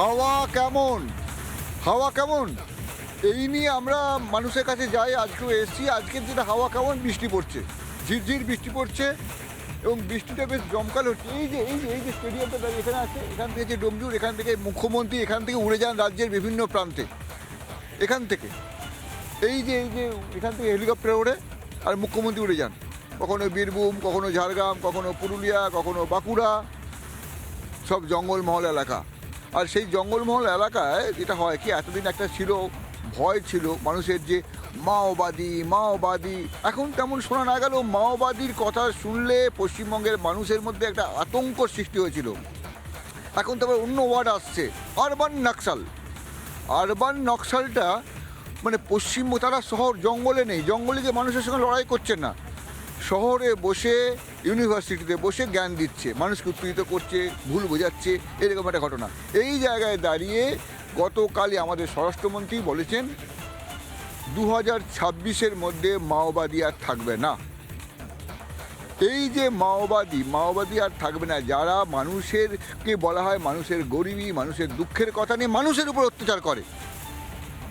হাওয়া কেমন? হাওয়া কেমন? এই নিয়ে আমরা মানুষের কাছে যাই আজকেও এসছি। আজকের যেটা হাওয়া কেমন? বৃষ্টি পড়ছে। ঝিরঝির বৃষ্টি পড়ছে এবং বৃষ্টিটা বেশ জমকাল হচ্ছে। এই যে এই যে এই যে স্টেডিয়ামটা এখানে আছে, এখান থেকে যে ডোমজুর, এখান থেকে মুখ্যমন্ত্রী, এখান থেকে উড়ে যান রাজ্যের বিভিন্ন প্রান্তে। এখান থেকে। এই যে এই যে, এখান থেকে হেলিকপ্টার ওড়ে আর মুখ্যমন্ত্রী উড়ে যান। কখনো বীরভূম, কখনো ঝাড়গ্রাম, কখনো পুরুলিয়া, কখনো বাঁকুড়া, সব জঙ্গলমহল এলাকা। আর সেই জঙ্গলমহল এলাকায় যেটা হয় কি, এতদিন একটা ছিল, ভয় ছিল মানুষের যে মাওবাদী মাওবাদী। এখন তেমন শোনা না গেল মাওবাদীর কথা শুনলে পশ্চিমবঙ্গের মানুষের মধ্যে একটা আতঙ্ক সৃষ্টি হয়েছিল। এখন তারপর অন্য ওয়ার্ড আসছে আরবান নকশাল। আরবান নকশালটা মানে পশ্চিম, তারা শহর, জঙ্গলে নেই। জঙ্গলে যে মানুষের সঙ্গে লড়াই করছেন না। শহরে বসে ইউনিভার্সিটিতে বসে জ্ঞান দিচ্ছে, মানুষকে উত্তেজিত করছে, ভুল বোঝাচ্ছে, এরকম একটা ঘটনা। এই জায়গায় দাঁড়িয়ে গতকালই আমাদের স্বরাষ্ট্রমন্ত্রী বলেছেন দু হাজার ছাব্বিশের মধ্যে মাওবাদী আর থাকবে না। এই যে মাওবাদী মাওবাদী আর থাকবে না, যারা মানুষেরকে বলা হয় মানুষের গরিবী, মানুষের দুঃখের কথা নিয়ে মানুষের উপর অত্যাচার করে।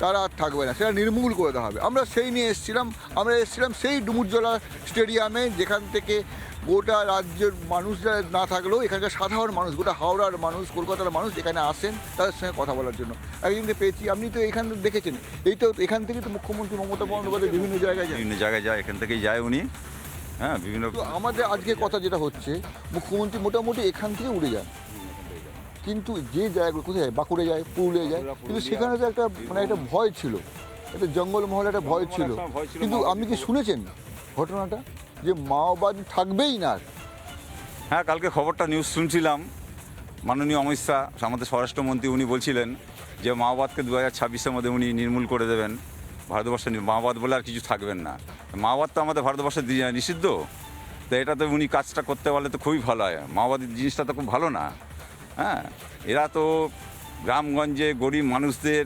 তারা আর থাকবে না সেটা নির্মূল করে দেওয়া হবে। আমরা সেই নিয়ে এসেছিলাম আমরা এসেছিলাম সেই ডুমুরজলা স্টেডিয়ামে যেখান থেকে গোটা রাজ্যের মানুষরা না থাকলেও এখানকার সাধারণ মানুষ গোটা হাওড়ার মানুষ কলকাতার মানুষ এখানে আসেন তাদের সঙ্গে কথা বলার জন্য। একদিনকে পেয়েছি আপনি তো এখান থেকে দেখেছেন। এই তো এখান থেকে তো মুখ্যমন্ত্রী মমতা বন্দ্যোপাধ্যায় বিভিন্ন জায়গায় যায়। বিভিন্ন জায়গায় যায় এখান থেকেই যায় উনি। হ্যাঁ বিভিন্ন আমাদের আজকে কথা যেটা হচ্ছে মুখ্যমন্ত্রী মোটামুটি এখান থেকে উড়ে যান। কিন্তু যে জায়গাগুলো কোথায় যায়? বাঁকুড়ে যায় পুরুলিয়া যায় কিন্তু সেখানে তো একটা মানে একটা ভয় ছিল। একটা জঙ্গল মহলে একটা ভয় ছিল কিন্তু আপনি কি শুনেছেন ঘটনাটা? যে মাওবাদী থাকবেই না আর। হ্যাঁ কালকে খবরটা নিউজ শুনছিলাম। মাননীয় অমিত শাহ আমাদের স্বরাষ্ট্রমন্ত্রী উনি বলছিলেন যে মাওবাদকে দু হাজার ছাব্বিশের মধ্যে উনি নির্মূল করে দেবেন। ভারতবর্ষে মাওবাদ বলে আর কিছু থাকবেন না। মাওবাদ তো আমাদের ভারতবর্ষে নিষিদ্ধ। তো এটাতে উনি কাজটা করতে পারলে তো খুবই ভালো হয়। মাওবাদী জিনিসটা তো খুব ভালো না। হ্যাঁ এরা তো গ্রামগঞ্জে গরিব মানুষদের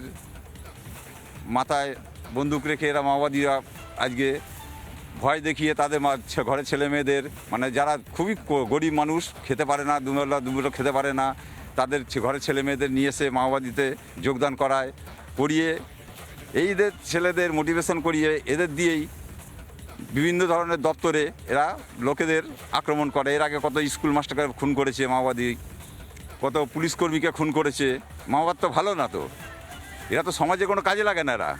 মাথায় বন্দুক রেখে এরা মাওবাদীরা আজকে ভয় দেখিয়ে তাদের ঘরের ছেলে মেয়েদের মানে যারা খুবই গরিব মানুষ, খেতে পারে না, দুবেলা দুবেলা খেতে পারে না, তাদের ঘরের ছেলে মেয়েদের নিয়ে এসে মাওবাদীতে যোগদান করায়, করিয়ে এইদের ছেলেদের মোটিভেশন করিয়ে এদের দিয়েই বিভিন্ন ধরনের দপ্তরে এরা লোকেদের আক্রমণ করে। এর আগে কত স্কুল মাস্টারকে খুন করেছে মাওবাদী কত পুলিশ কর্মীকে খুন করেছে মাওবাদ তো ভালো না তো। এরা তো সমাজে কোনো কাজে লাগে না এরা।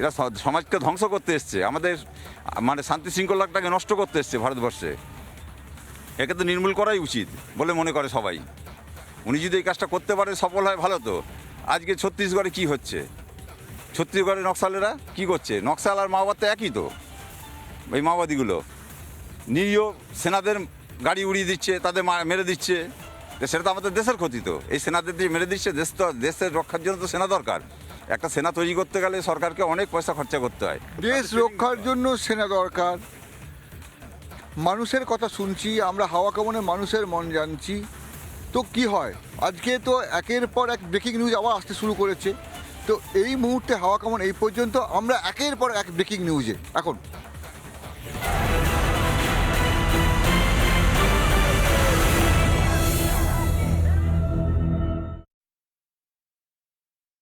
এরা সমাজকে ধ্বংস করতে এসছে। আমাদের মানে শান্তি শৃঙ্খলাটাকে নষ্ট করতে এসছে ভারতবর্ষে। একে তো নির্মূল করাই উচিত বলে মনে করে সবাই। উনি যদি এই কাজটা করতে পারে সফল হয়, ভালো তো। আজকে ছত্তিশগড়ে কি হচ্ছে? ছত্তিশগড়ে নকশালেরা কি করছে? নকশাল আর মাওবাদ তো একই তো, এই মাওবাদীগুলো। নিরীহ সেনাদের গাড়ি উড়িয়ে দিচ্ছে, তাদের মেরে দিচ্ছে। সেটা তো আমাদের দেশের ক্ষতি তো। এই সেনাদের দিয়ে মেরে দিচ্ছে, দেশ তো দেশের রক্ষার জন্য তো সেনা দরকার। একটা সেনা তৈরি করতে গেলে সরকারকে অনেক পয়সা খরচা করতে হয়। দেশ রক্ষার জন্য সেনা দরকার। মানুষের কথা শুনছি, আমরা হাওয়া কামনে মানুষের মন জানছি। তো কি হয়? আজকে তো একের পর এক ব্রেকিং নিউজ আবার আসতে শুরু করেছে। তো এই মুহূর্তে হাওয়া কামন এই পর্যন্ত, আমরা একের পর এক ব্রেকিং নিউজে এখন